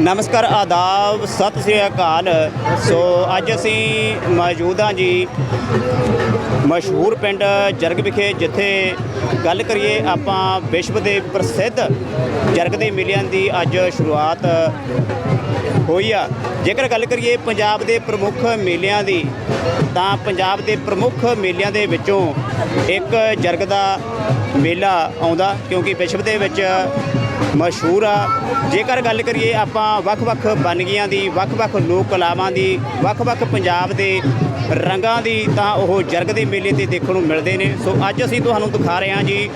ਨਮਸਕਾਰ, ਆਦਾਬ, ਸਤਿ ਸ੍ਰੀ ਅਕਾਲ। ਸੋ ਅੱਜ ਅਸੀਂ ਮੌਜੂਦ ਹਾਂ ਜੀ ਮਸ਼ਹੂਰ ਪਿੰਡ ਜਰਗ ਵਿਖੇ, ਜਿੱਥੇ ਗੱਲ ਕਰੀਏ ਆਪਾਂ ਵਿਸ਼ਵ ਦੇ ਪ੍ਰਸਿੱਧ ਜਰਗ ਦੇ ਮੇਲਿਆਂ ਦੀ ਅੱਜ ਸ਼ੁਰੂਆਤ ਹੋਈ ਆ। ਜੇਕਰ ਗੱਲ ਕਰੀਏ ਪੰਜਾਬ ਦੇ ਪ੍ਰਮੁੱਖ ਮੇਲਿਆਂ ਦੀ, ਤਾਂ ਪੰਜਾਬ ਦੇ ਪ੍ਰਮੁੱਖ ਮੇਲਿਆਂ ਦੇ ਵਿੱਚੋਂ ਇੱਕ ਜਰਗ ਦਾ ਮੇਲਾ ਆਉਂਦਾ, ਕਿਉਂਕਿ ਵਿਸ਼ਵ ਦੇ ਵਿੱਚ ਮਸ਼ਹੂਰ ਆ। ਜੇਕਰ ਗੱਲ ਕਰੀਏ ਆਪਾਂ ਵੱਖ-ਵੱਖ ਬਨਗੀਆਂ ਦੀ, ਵੱਖ-ਵੱਖ ਲੋਕ ਕਲਾਵਾਂ ਦੀ, ਵੱਖ-ਵੱਖ ਪੰਜਾਬ ਦੇ ਰੰਗਾਂ ਦੀ, ਤਾਂ ਉਹ ਜਰਗ ਦੇ ਮੇਲੇ ਤੇ ਦੇਖਣ ਨੂੰ ਮਿਲਦੇ ਨੇ। ਸੋ ਅੱਜ ਅਸੀਂ ਤੁਹਾਨੂੰ ਦਿਖਾ ਰਹੇ ਹਾਂ ਜੀ,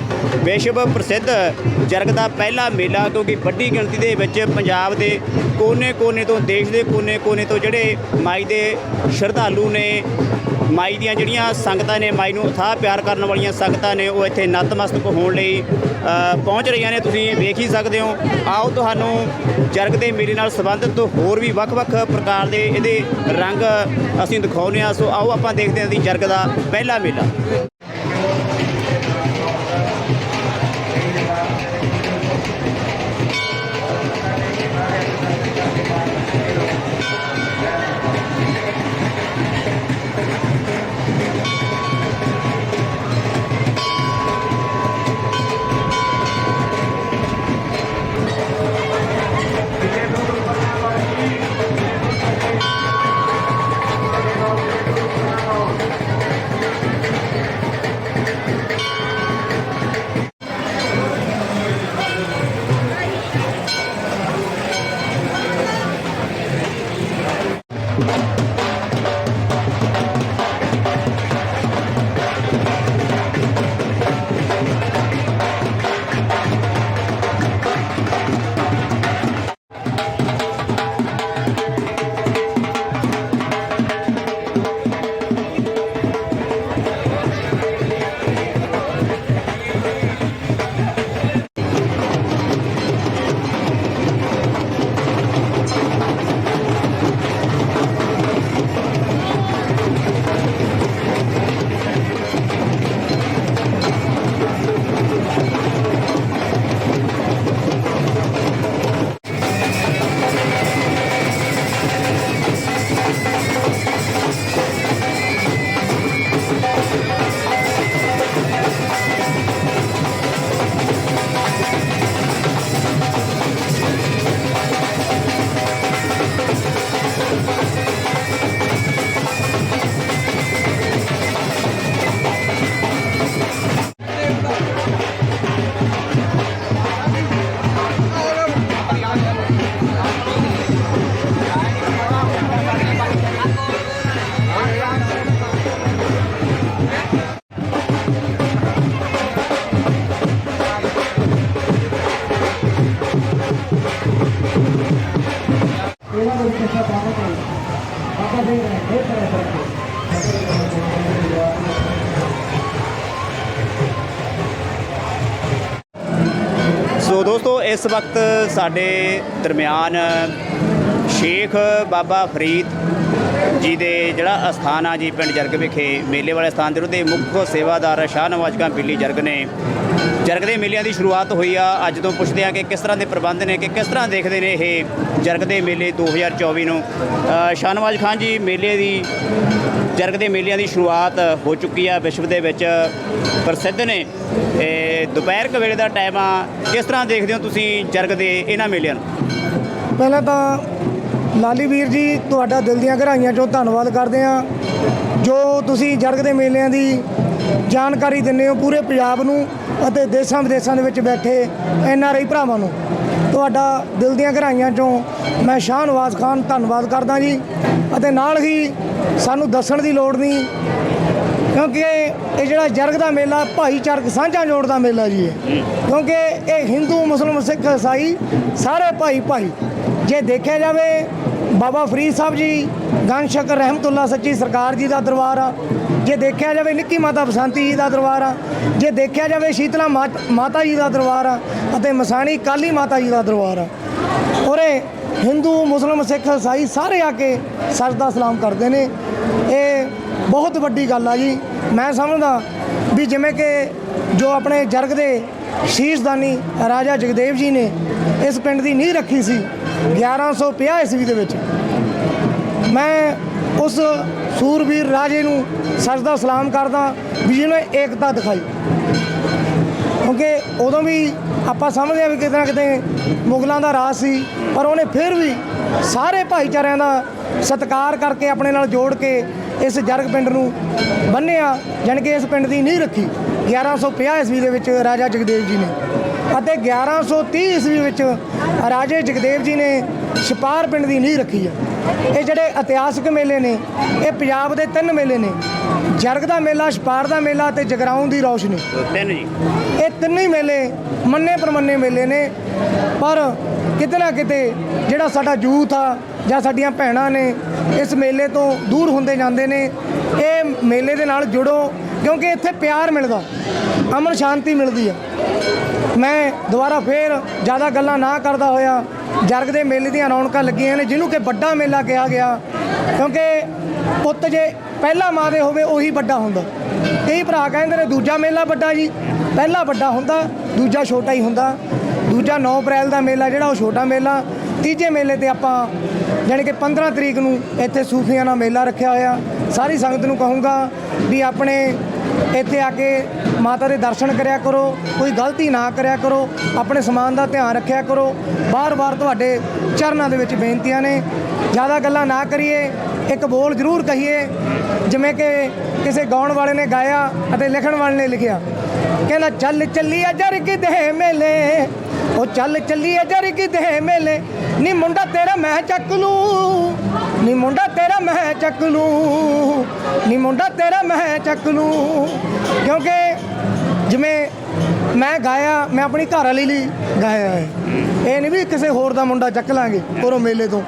ਵਿਸ਼ਵ ਪ੍ਰਸਿੱਧ ਜਰਗ ਦਾ ਪਹਿਲਾ ਮੇਲਾ, ਕਿਉਂਕਿ ਵੱਡੀ ਗਿਣਤੀ ਦੇ ਵਿੱਚ ਪੰਜਾਬ ਦੇ ਕੋਨੇ-ਕੋਨੇ ਤੋਂ, ਦੇਸ਼ ਦੇ ਕੋਨੇ-ਕੋਨੇ ਤੋਂ ਜਿਹੜੇ ਮਾਈ ਦੇ ਸ਼ਰਧਾਲੂ ਨੇ ਮਾਈ ਦੀਆਂ ਜਿਹੜੀਆਂ ਸੰਗਤਾਂ ਨੇ, ਮਾਈ ਨੂੰ ਅਥਾਹ ਪਿਆਰ ਕਰਨ ਵਾਲੀਆਂ ਸੰਗਤਾਂ ਨੇ, ਉਹ ਇੱਥੇ ਨਤਮਸਤਕ ਹੋਣ ਲਈ ਪਹੁੰਚ ਰਹੀਆਂ ਨੇ। ਤੁਸੀਂ ਵੇਖ ਹੀ ਸਕਦੇ ਹੋ। ਆਓ ਤੁਹਾਨੂੰ ਜਰਗ ਦੇ ਮੇਲੇ ਨਾਲ ਸੰਬੰਧਿਤ ਹੋਰ ਵੀ ਵੱਖ-ਵੱਖ ਪ੍ਰਕਾਰ ਦੇ ਇਹਦੇ ਰੰਗ ਅਸੀਂ ਦਿਖਾਉਂਦੇ ਹਾਂ। ਸੋ ਆਓ ਆਪਾਂ ਦੇਖਦੇ ਹਾਂ ਜੀ ਜਰਗ ਦਾ ਪਹਿਲਾ ਮੇਲਾ। ਸੋ ਦੋਸਤੋ ਇਸ ਵਕਤ ਸਾਡੇ ਦਰਮਿਆਨ ਸ਼ੇਖ ਬਾਬਾ ਫਰੀਦ ਜੀ ਦੇ ਜਿਹੜਾ ਅਸਥਾਨ ਆ ਜੀ ਪਿੰਡ ਜਰਗ ਵਿਖੇ ਮੇਲੇ ਵਾਲੇ ਸਥਾਨ ਦੇ ਉਹਦੇ ਮੁੱਖ ਸੇਵਾਦਾਰ ਸ਼ਾਹ ਨਵਾਜ਼ ਖਾਂ ਬਿੱਲੀ ਜਰਗ ਨੇ ਜਰਗ ਦੇ ਮੇਲਿਆਂ ਦੀ ਸ਼ੁਰੂਆਤ ਹੋਈ ਆ। ਅੱਜ ਤੋਂ ਪੁੱਛਦੇ ਆ ਕਿ ਕਿਸ ਤਰ੍ਹਾਂ ਦੇ ਪ੍ਰਬੰਧ ਨੇ ਕਿ ਕਿਸ ਤਰ੍ਹਾਂ ਦੇਖਦੇ ਨੇ ਇਹ ਜਰਗ ਦੇ ਮੇਲੇ 2024 ਨੂੰ। ਅ, ਸ਼ਾਹ ਨਵਾਜ਼ ਖਾਨ ਜੀ ਮੇਲੇ ਦੀ ਜਰਗ ਦੇ ਮੇਲਿਆਂ ਦੀ ਸ਼ੁਰੂਆਤ ਹੋ ਚੁੱਕੀ ਆ, ਵਿਸ਼ਵ ਦੇ ਵਿੱਚ ਪ੍ਰਸਿੱਧ ਨੇ। ਤੇ ਦੁਪਹਿਰ ਕੁ ਵੇਲੇ ਦਾ ਟਾਈਮ ਆ, ਕਿਸ ਤਰ੍ਹਾਂ ਦੇਖਦੇ ਹੋ ਤੁਸੀਂ ਜਰਗ ਦੇ ਇਹਨਾਂ ਮੇਲਿਆਂ ਨੂੰ? ਪਹਿਲਾਂ ਤਾਂ ਲਾਲੀ ਵੀਰ ਜੀ, ਤੁਹਾਡਾ ਦਿਲ ਦੀਆਂ ਗਹਿਰਾਈਆਂ ਚੋਂ ਧੰਨਵਾਦ ਕਰਦੇ ਹਾਂ। ਜੋ ਤੁਸੀਂ ਜਰਗ ਦੇ ਮੇਲਿਆਂ ਦੀ ਜਾਣਕਾਰੀ ਦਿੰਦੇ ਹੋ ਪੂਰੇ ਪੰਜਾਬ ਨੂੰ ਅਤੇ ਦੇਸ਼ਾਂ ਵਿਦੇਸ਼ਾਂ ਦੇ ਵਿੱਚ ਬੈਠੇ ਐਨ ਆਰ ਆਈ ਭਰਾਵਾਂ ਨੂੰ, ਤੁਹਾਡਾ ਦਿਲ ਦੀਆਂ ਗਹਿਰਾਈਆਂ ਚੋਂ ਮੈਂ ਸ਼ਾਹ ਨਵਾਜ਼ ਖਾਨ ਧੰਨਵਾਦ ਕਰਦਾ ਜੀ। ਅਤੇ ਨਾਲ ਹੀ ਸਾਨੂੰ ਦੱਸਣ ਦੀ ਲੋੜ ਨਹੀਂ ਕਿਉਂਕਿ ਇਹ ਜਿਹੜਾ ਜਰਗ ਦਾ ਮੇਲਾ ਭਾਈਚਾਰਕ ਸਾਂਝਾ ਜੋੜ ਦਾ ਮੇਲਾ ਜੀ ਹੈ। ਕਿਉਂਕਿ ਇਹ ਹਿੰਦੂ ਮੁਸਲਮਾਨ ਸਿੱਖ ਈਸਾਈ ਸਾਰੇ ਭਾਈ ਭਾਈ। ਜੇ ਦੇਖਿਆ ਜਾਵੇ ਬਾਬਾ ਫਰੀਦ ਸਾਹਿਬ ਜੀ ਗੰਜ ਸ਼ਕਰ ਰਹਿਮਤੁল্ਲਾਹ ਸੱਚੀ ਸਰਕਾਰ ਜੀ ਦਾ ਦਰਬਾਰ ਆ। ਜੇ ਦੇਖਿਆ ਜਾਵੇ ਨਿੱਕੀ ਮਾਤਾ ਬਸੰਤੀ ਜੀ ਦਾ ਦਰਬਾਰ ਆ। ਜੇ ਦੇਖਿਆ ਜਾਵੇ ਸ਼ੀਤਲਾ ਮਾਤਾ ਜੀ ਦਾ ਦਰਬਾਰ ਆ। ਅਤੇ ਮਸਾਣੀ ਕਾਲੀ ਮਾਤਾ ਜੀ ਦਾ ਦਰਬਾਰ ਆ। ਔਰੇ ਹਿੰਦੂ, ਮੁਸਲਮ, ਸਿੱਖ, ਇਸਾਈ ਸਾਰੇ ਆ ਕੇ ਸਜਦਾ ਸਲਾਮ ਕਰਦੇ ਨੇ। ਇਹ ਬਹੁਤ ਵੱਡੀ ਗੱਲ ਆ ਜੀ। ਮੈਂ ਸਮਝਦਾ ਵੀ ਜਿਵੇਂ ਕਿ ਜੋ ਆਪਣੇ ਜਰਗ ਦੇ ਸ਼ੀਸ਼ਦਾਨੀ ਰਾਜਾ ਜਗਦੇਵ ਜੀ ਨੇ ਇਸ ਪਿੰਡ ਦੀ ਨੀਂਹ ਰੱਖੀ ਸੀ 1150 ਈਸਵੀ ਦੇ ਵਿੱਚ। ਮੈਂ ਉਸ ਸੂਰਵੀਰ ਰਾਜੇ ਨੂੰ ਸਜਦਾ ਸਲਾਮ ਕਰਦਾ ਵੀ ਜਿਹਨੇ ਏਕਤਾ ਦਿਖਾਈ। ਕਿਉਂਕਿ ਉਦੋਂ ਵੀ ਆਪਾਂ ਸਮਝਦੇ ਆ ਵੀ ਕਿਤੇ ਨਾ ਕਿਤੇ ਮੁਗਲਾਂ ਦਾ ਰਾਜ ਸੀ, ਪਰ ਉਹਨੇ ਫਿਰ ਵੀ ਸਾਰੇ ਭਾਈਚਾਰਿਆਂ ਦਾ ਸਤਿਕਾਰ ਕਰਕੇ ਆਪਣੇ ਨਾਲ ਜੋੜ ਕੇ ਇਸ ਜਰਗ ਪਿੰਡ ਨੂੰ ਬੰਨਿਆ, ਜਾਣੀ ਕਿ ਇਸ ਪਿੰਡ ਦੀ ਨੀਂਹ ਰੱਖੀ। 1150 ਈਸਵੀ ਦੇ ਵਿੱਚ ਰਾਜਾ ਜਗਦੇਵ ਜੀ ਨੇ ਅਤੇ 1130 ਈਸਵੀ ਵਿੱਚ ਰਾਜੇ ਜਗਦੇਵ ਜੀ ਨੇ ਛਪਾਰ ਪਿੰਡ ਦੀ ਨੀਂਹ ਰੱਖੀ ਹੈ ਇਹ ਜਿਹੜੇ ਇਤਿਹਾਸਕ ਮੇਲੇ ਨੇ ਇਹ ਪੰਜਾਬ ਦੇ ਤਿੰਨ ਮੇਲੇ ਨੇ। ਜਰਗ ਦਾ ਮੇਲਾ ਛਪਾਰ ਦਾ ਮੇਲਾ ਤੇ ਜਗਰਾਉਂ ਦੀ ਰੌਸ਼ਨੀ। ਤਿੰਨ ਜੀ। ਇਹ ਤਿੰਨੇ ਮੇਲੇ ਮੰਨੇ ਪਰਮੰਨੇ ਮੇਲੇ ਨੇ। ਪਰ ਕਿਤੇ ਨਾ ਕਿਤੇ ਜਿਹੜਾ ਸਾਡਾ ਯੂਥ ਆ ਜਾਂ ਸਾਡੀਆਂ ਭੈਣਾਂ ਨੇ ਇਸ ਮੇਲੇ ਤੋਂ ਦੂਰ ਹੁੰਦੇ ਜਾਂਦੇ ਨੇ। ਇਹ ਮੇਲੇ ਦੇ ਨਾਲ ਜੁੜੋ ਕਿਉਂਕਿ ਇੱਥੇ ਪਿਆਰ ਮਿਲਦਾ। ਅਮਨ ਸ਼ਾਂਤੀ ਮਿਲਦੀ ਹੈ ਮੈਂ ਦੁਬਾਰਾ ਫੇਰ ਜ਼ਿਆਦਾ ਗੱਲਾਂ ਨਾ ਕਰਦਾ ਹੋਇਆ, ਜਰਗ ਦੇ ਮੇਲੇ ਦੀਆਂ ਰੌਣਕਾਂ ਲੱਗੀਆਂ ਨੇ, ਜਿਹਨੂੰ ਕਿ ਵੱਡਾ ਮੇਲਾ ਕਿਹਾ ਗਿਆ। ਕਿਉਂਕਿ ਪੁੱਤ ਜੇ ਪਹਿਲਾ ਮਾਂ ਦੇ ਹੋਵੇ, ਉਹੀ ਵੱਡਾ ਹੁੰਦਾ। ਕਈ ਭਰਾ ਕਹਿੰਦੇ ਨੇ, ਦੂਜਾ ਮੇਲਾ ਵੱਡਾ ਜੀ। ਪਹਿਲਾ ਵੱਡਾ ਹੁੰਦਾ, ਦੂਜਾ ਛੋਟਾ ਹੀ ਹੁੰਦਾ। ਦੂਜਾ 9 ਅਪ੍ਰੈਲ ਦਾ ਮੇਲਾ, ਜਿਹੜਾ ਉਹ ਛੋਟਾ ਮੇਲਾ। ਤੀਜੇ ਮੇਲੇ ਤੇ ਆਪਾਂ ਜਾਣੀ ਕਿ 15 ਤਰੀਕ ਨੂੰ ਇੱਥੇ ਸੂਫੀਆਂ ਦਾ ਮੇਲਾ ਰੱਖਿਆ ਹੋਇਆ। ਸਾਰੀ ਸੰਗਤ ਨੂੰ ਕਹੂੰਗਾ ਵੀ ਆਪਣੇ ਇੱਥੇ ਆ ਕੇ ਮਾਤਾ ਦੇ ਦਰਸ਼ਨ ਕਰਿਆ ਕਰੋ, ਕੋਈ ਗਲਤੀ ਨਾ ਕਰਿਆ ਕਰੋ, ਆਪਣੇ ਸਮਾਨ ਦਾ ਧਿਆਨ ਰੱਖਿਆ ਕਰੋ। ਬਾਰ-ਬਾਰ ਤੁਹਾਡੇ ਚਰਨਾਂ ਦੇ ਵਿੱਚ ਬੇਨਤੀਆਂ ਨੇ। ਜ਼ਿਆਦਾ ਗੱਲਾਂ ਨਾ ਕਰੀਏ, ਇੱਕ ਬੋਲ ਜ਼ਰੂਰ ਕਹੀਏ, ਜਿਵੇਂ ਕਿ ਕਿਸੇ ਗਾਉਣ ਵਾਲੇ ਨੇ ਗਾਇਆ ਅਤੇ ਲਿਖਣ ਵਾਲੇ ਨੇ ਲਿਖਿਆ। ਕਹਿੰਦਾ, ਚੱਲ ਚੱਲੀਏ ਜਰਗ ਦੇ ਮੇਲੇ, ਉਹ ਚੱਲ ਚੱਲੀਏ ਜਰਗ ਦੇ ਮੇਲੇ, ਨੀ ਮੁੰਡਾ ਤੇਰਾ ਮੈਂ ਚੱਕ ਲੂੰ। ਨੀ ਮੁੰਡਾ ਤੇਰਾ ਮੈਂ ਚੱਕ ਲੂੰ। ਨੀ ਮੁੰਡਾ ਤੇਰਾ ਮੈਂ ਚੱਕ ਲੂੰ। ਕਿਉਂਕਿ ਜਿਵੇਂ ਮੈਂ ਗਾਇਆ, ਮੈਂ ਆਪਣੀ ਘਰ ਵਾਲੀ ਲਈ ਗਾਇਆ ਹੈ। ਇਹ ਨਹੀਂ ਵੀ ਕਿਸੇ ਹੋਰ ਦਾ ਮੁੰਡਾ ਚੱਕ ਲਾਂਗੇ ਉਰੋਂ ਮੇਲੇ ਤੋਂ।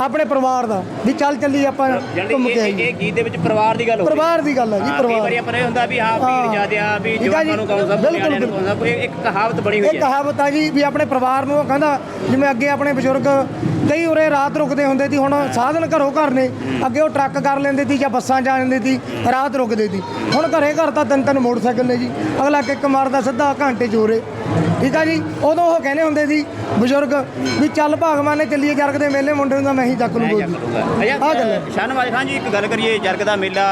ਆਪਣੇ ਪਰਿਵਾਰ ਦਾ ਵੀ ਚੱਲ ਚੱਲੀ ਆਪਾਂ ਘੁੰਮ ਕੇ ਇਹ ਆਈਏ। ਇਹ ਗੀਤ ਦੇ ਵਿੱਚ ਪਰਿਵਾਰ ਦੀ ਗੱਲ ਹੋ ਪਰਿਵਾਰ ਦੀ ਗੱਲ ਹੈ ਜੀ ਹਾਂ, ਕਈ ਵਾਰੀ ਪਰਿਵਾਰ ਆਪਾਂ ਇਹ ਹੁੰਦਾ ਵੀ ਹਾਂ ਭੀੜ ਹਾਂ। ਜ਼ਿਆਦੇ ਆ ਵੀ। ਜਵਾਨਾਂ ਨੂੰ ਕਹੋ ਸਭ ਬਿਲਕੁਲ, ਇਹ ਇੱਕ ਕਹਾਵਤ ਬਣੀ ਹੋਈ ਇਹ ਹੈ ਕਹਾਵਤ ਆ ਜੀ ਵੀ ਆਪਣੇ ਪਰਿਵਾਰ ਨੂੰ ਕਹਿੰਦਾ ਜਿਵੇਂ ਅੱਗੇ ਆਪਣੇ ਬਜ਼ੁਰਗ ਕਈ ਉਰੇ ਰਾਤ ਰੁਕਦੇ ਹੁੰਦੇ ਸੀ ਹੁਣ ਸਾਧਨ ਘਰੋਂ ਘਰ ਨੇ ਅੱਗੇ ਉਹ ਟਰੱਕ ਕਰ ਲੈਂਦੇ ਸੀ ਜਾਂ ਬੱਸਾਂ ਜਾ ਜਾਂਦੇ ਸੀ ਰਾਤ ਰੁਕਦੇ ਸੀ। ਹੁਣ ਘਰੇ ਘਰ ਤਾਂ ਤਿੰਨ ਤਿੰਨ ਮੋਟਰਸਾਈਕਲ ਨੇ ਜੀ ਅਗਲਾ ਕਿੱਕ ਮਾਰਦਾ ਸਿੱਧਾ ਘੰਟੇ ਚੋਰੇ ਠੀਕ ਆ ਜੀ? ਉਦੋਂ ਉਹ ਕਹਿੰਦੇ ਹੁੰਦੇ ਸੀ ਬਜ਼ੁਰਗ ਵੀ ਚੱਲ ਭਾਗਵਾਨ ਨੇ ਚੱਲੀਏ ਜਰਗ ਦੇ ਮੇਲੇ ਮੁੰਡੇ ਨੂੰ ਤਾਂ ਮੈਂ ਹੀ ਚੱਕ ਲੂ ਗੋਦੀ ਆਹ ਗੱਲ ਹੈ। ਖਾਨ ਜੀ ਇੱਕ ਗੱਲ ਕਰੀਏ ਜਰਗ ਦਾ ਮੇਲਾ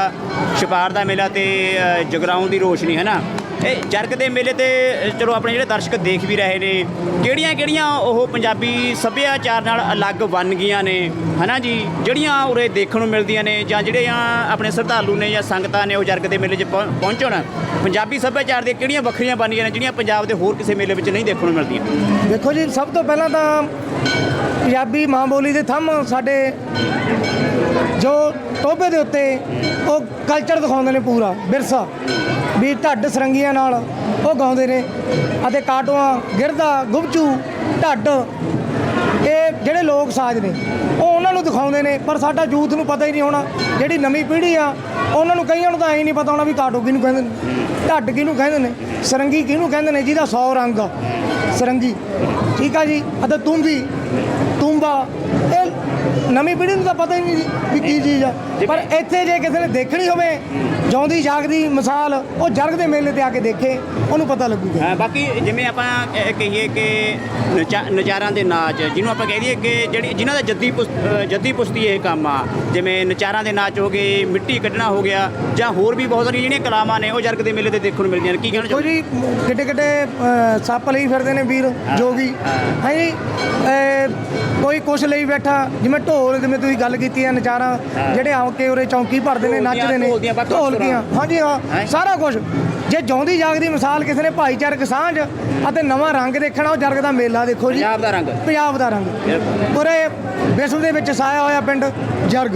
ਛਪਾਰ ਦਾ ਮੇਲਾ ਤੇ ਅ, ਜਗਰਾਉਂ ਦੀ ਰੋਸ਼ਨੀ ਹੈ ਨਾ? ਇਹ ਜਰਗ ਦੇ ਮੇਲੇ ਤੇ ਚਲੋ ਆਪਣੇ ਜਿਹੜੇ ਦਰਸ਼ਕ ਦੇਖ ਵੀ ਰਹੇ ਨੇ, ਕਿਹੜੀਆਂ ਕਿਹੜੀਆਂ ਉਹ ਪੰਜਾਬੀ ਸੱਭਿਆਚਾਰ ਨਾਲ ਅਲੱਗ ਬਣ ਗਈਆਂ ਨੇ? ਹਨਾ ਜੀ? ਜਿਹੜੀਆਂ ਉਰੇ ਦੇਖਣ ਨੂੰ ਮਿਲਦੀਆਂ ਨੇ ਜਾਂ ਜਿਹੜੀਆਂ ਆਪਣੇ ਸ਼ਰਧਾਲੂ ਨੇ ਜਾਂ ਸੰਗਤਾਂ ਨੇ ਉਹ ਜਰਗ ਦੇ ਮੇਲੇ 'ਚ ਪਹੁੰ- ਪਹੁੰਚਣ, ਪੰਜਾਬੀ ਸੱਭਿਆਚਾਰ ਦੀਆਂ ਕਿਹੜੀਆਂ ਵੱਖਰੀਆਂ ਵੰਨਗੀਆਂ ਨੇ, ਜਿਹੜੀਆਂ ਪੰਜਾਬ ਦੇ ਹੋਰ ਕਿਸੇ ਮੇਲੇ ਵਿੱਚ ਨਹੀਂ ਦੇਖਣ ਨੂੰ ਮਿਲਦੀਆਂ? ਦੇਖੋ ਜੀ, ਸਭ ਤੋਂ ਪਹਿਲਾਂ ਤਾਂ ਪੰਜਾਬੀ ਮਾਂ ਬੋਲੀ ਦੇ ਥੰਮ ਸਾਡੇ ਜੋ ਟੋਭੇ ਦੇ ਉੱਤੇ ਉਹ ਕਲਚਰ ਦਿਖਾਉਂਦੇ ਨੇ ਪੂਰਾ, ਵਿਰਸਾ। ਵੀ ਢੱਡ ਸਰੰਗੀਆਂ ਨਾਲ ਉਹ ਗਾਉਂਦੇ ਨੇ ਅਤੇ ਕਾਟੋਆਂ ਗਿਰਦਾ ਗੁਬਚੂ ਢੱਡ। ਇਹ ਜਿਹੜੇ ਲੋਕ ਸਾਜ਼ ਨੇ, ਉਹ ਉਹਨਾਂ ਨੂੰ ਦਿਖਾਉਂਦੇ ਨੇ, ਪਰ ਸਾਡਾ ਯੂਥ ਨੂੰ ਪਤਾ ਹੀ ਨਹੀਂ ਹੋਣਾ, ਜਿਹੜੀ ਨਵੀਂ ਪੀੜ੍ਹੀ ਆ, ਉਹਨਾਂ ਨੂੰ ਕਈਆਂ ਨੂੰ ਤਾਂ ਐਂ ਨਹੀਂ ਪਤਾ ਹੋਣਾ ਵੀ ਕਾਟੋ ਕਿਹਨੂੰ ਕਹਿੰਦੇ ਨੇ, ਢੱਡ ਕਿਹਨੂੰ ਕਹਿੰਦੇ ਨੇ, ਸਰੰਗੀ ਕਿਹਨੂੰ ਕਹਿੰਦੇ ਨੇ, ਜਿਹਦਾ 100 ਰੰਗ ਆ, ਸਰੰਗੀ। ਠੀਕ ਆ ਜੀ? ਅਤੇ ਤੁੰਬੀ ਤੁੰਬਾ ਨਵੀਂ ਪੀੜ੍ਹੀ ਨੂੰ ਤਾਂ ਪਤਾ ਹੀ ਨਹੀਂ ਜੀ ਵੀ ਕੀ ਚੀਜ਼ ਆ। ਪਰ ਇੱਥੇ ਜੇ ਕਿਸੇ ਨੇ ਦੇਖਣੀ ਹੋਵੇ ਜਿਉਂਦੀ ਜਾਗਦੀ ਮਿਸਾਲ ਉਹ ਜਰਗ ਦੇ ਮੇਲੇ ਤੇ ਆ ਕੇ ਦੇਖੇ ਉਹਨੂੰ ਪਤਾ ਲੱਗੂਗਾ। ਹਾਂ, ਬਾਕੀ ਜਿਵੇਂ ਆਪਾਂ ਇਹ ਕਹੀਏ ਕਿ ਨਚਾ- ਨਚਾਰਾਂ ਦੇ ਨਾਚ ਜਿਹਨੂੰ ਆਪਾਂ ਕਹਿ ਦਈਏ ਕਿ ਜਿਹੜੀ ਜਿਨ੍ਹਾਂ ਦਾ ਜੱਦੀ ਪੁਸ- ਅ, ਜੱਦੀ ਪੁਸ਼ਤੀ ਇਹ ਕੰਮ ਆ ਜਿਵੇਂ ਨਚਾਰਾਂ ਦੇ ਨਾਚ ਹੋ ਗਏ ਮਿੱਟੀ ਕੱਢਣਾ ਹੋ ਗਿਆ ਜਾਂ ਹੋਰ ਵੀ ਬਹੁਤ ਸਾਰੀਆਂ ਜਿਹੜੀਆਂ ਕਲਾਵਾਂ ਨੇ ਉਹ ਜਰਗ ਦੇ ਮੇਲੇ ਤੇ ਦੇਖਣ ਨੂੰ ਮਿਲਦੀਆਂ ਨੇ। ਕੀ ਕਹਿਣਾ ਦੇਖੋ ਚਾਹੁੰਦੇ ਜੀ ਕਿੱਡੇ ਕਿੱਡੇ ਸੱਪ ਲਈ ਫਿਰਦੇ ਨੇ ਵੀਰ ਜੋਗੀ। ਹੈ। ਜੀ? ਕੋਈ ਕੁਛ ਲਈ ਬੈਠਾ ਜਿਵੇਂ ਢੋਲ ਜਿਵੇਂ ਤੁਸੀਂ ਗੱਲ ਕੀਤੀ ਹੈ। ਨਚਾਰਾ ਜਿਹੜੇ ਆ ਕੇ ਉਰੇ ਚੌਂਕੀ ਭਰਦੇ ਨੇ ਨੱਚਦੇ ਨੇ ਢੋਲਕੀਆਂ ਹਾਂਜੀ ਹਾਂ? ਸਾਰਾ ਕੁਝ ਜੇ ਜਿਉਂਦੀ ਜਾਗਦੀ ਮਿਸਾਲ ਕਿਸੇ ਨੇ ਭਾਈਚਾਰਕ ਸਾਂਝ ਅਤੇ ਨਵਾਂ ਰੰਗ ਦੇਖਣਾ ਉਹ ਜਰਗ ਦਾ ਮੇਲਾ ਦੇਖੋ ਜੀ। ਪੰਜਾਬ ਦਾ ਰੰਗ। ਪੰਜਾਬ ਦਾ ਰੰਗ। ਪੂਰੇ ਵਿਸ਼ਵ ਦੇ ਵਿੱਚ ਛਾਇਆ ਹੋਇਆ ਪਿੰਡ ਜਰਗ।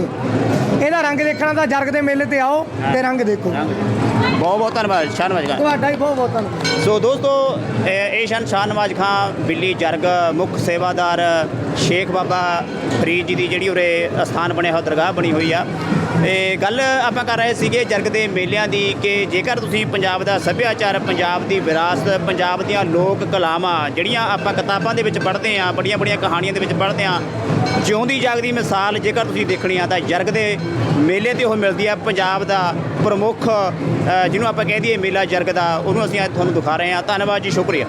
ਇਹਦਾ ਰੰਗ ਦੇਖਣਾ ਤਾਂ ਜਰਗ ਦੇ ਮੇਲੇ ਤੇ ਆਓ ਤੇ ਰੰਗ ਦੇਖੋ। ਬਹੁਤ ਬਹੁਤ ਧੰਨਵਾਦ ਸ਼ਾਹਨਵਾਜ਼ ਖਾਨ। ਤੁਹਾਡਾ ਹੀ ਬਹੁਤ ਬਹੁਤ ਧੰਨਵਾਦ। ਸੋ ਦੋਸਤੋ ਇਹ ਸਨ ਸ਼ਾਹਨਵਾਜ਼ ਖਾਂ ਬਿੱਲੀ ਜਰਗ ਮੁੱਖ ਸੇਵਾਦਾਰ ਸ਼ੇਖ ਬਾਬਾ ਫਰੀਦ ਜੀ ਦੀ ਜਿਹੜੀ ਉਰੇ ਅਸਥਾਨ ਬਣਿਆ ਹੋਇਆ ਦਰਗਾਹ ਬਣੀ ਹੋਈ ਆ। ਇਹ ਗੱਲ ਆਪਾਂ ਕਰ ਰਹੇ ਸੀਗੇ ਜਰਗ ਦੇ ਮੇਲਿਆਂ ਦੀ ਕਿ ਜੇਕਰ ਤੁਸੀਂ ਪੰਜਾਬ ਦਾ ਸੱਭਿਆਚਾਰ, ਪੰਜਾਬ ਦੀ ਵਿਰਾਸਤ, ਪੰਜਾਬ ਦੀਆਂ ਲੋਕ ਕਲਾਵਾਂ, ਜਿਹੜੀਆਂ ਆਪਾਂ ਕਿਤਾਬਾਂ ਦੇ ਵਿੱਚ ਪੜ੍ਹਦੇ ਆਂ ਬੜੀਆਂ ਬੜੀਆਂ ਕਹਾਣੀਆਂ ਦੇ ਵਿੱਚ ਪੜ੍ਹਦੇ ਆਂ ਜਿਉਂਦੀ ਜਾਗਦੀ ਮਿਸਾਲ ਜੇਕਰ ਤੁਸੀਂ ਦੇਖਣੀ ਆ ਤਾਂ ਜਰਗ ਦੇ ਮੇਲੇ ਤੇ ਉਹ ਮਿਲਦੀ ਆ। ਪੰਜਾਬ ਦਾ ਪ੍ਰਮੁੱਖ ਜਿਹਨੂੰ ਆਪਾਂ ਕਹਿ ਦਈਏ ਮੇਲਾ ਜਰਗ ਦਾ, ਉਹਨੂੰ ਅਸੀਂ ਅੱਜ ਤੁਹਾਨੂੰ ਦਿਖਾ ਰਹੇ ਹਾਂ। ਧੰਨਵਾਦ ਜੀ, ਸ਼ੁਕਰੀਆ।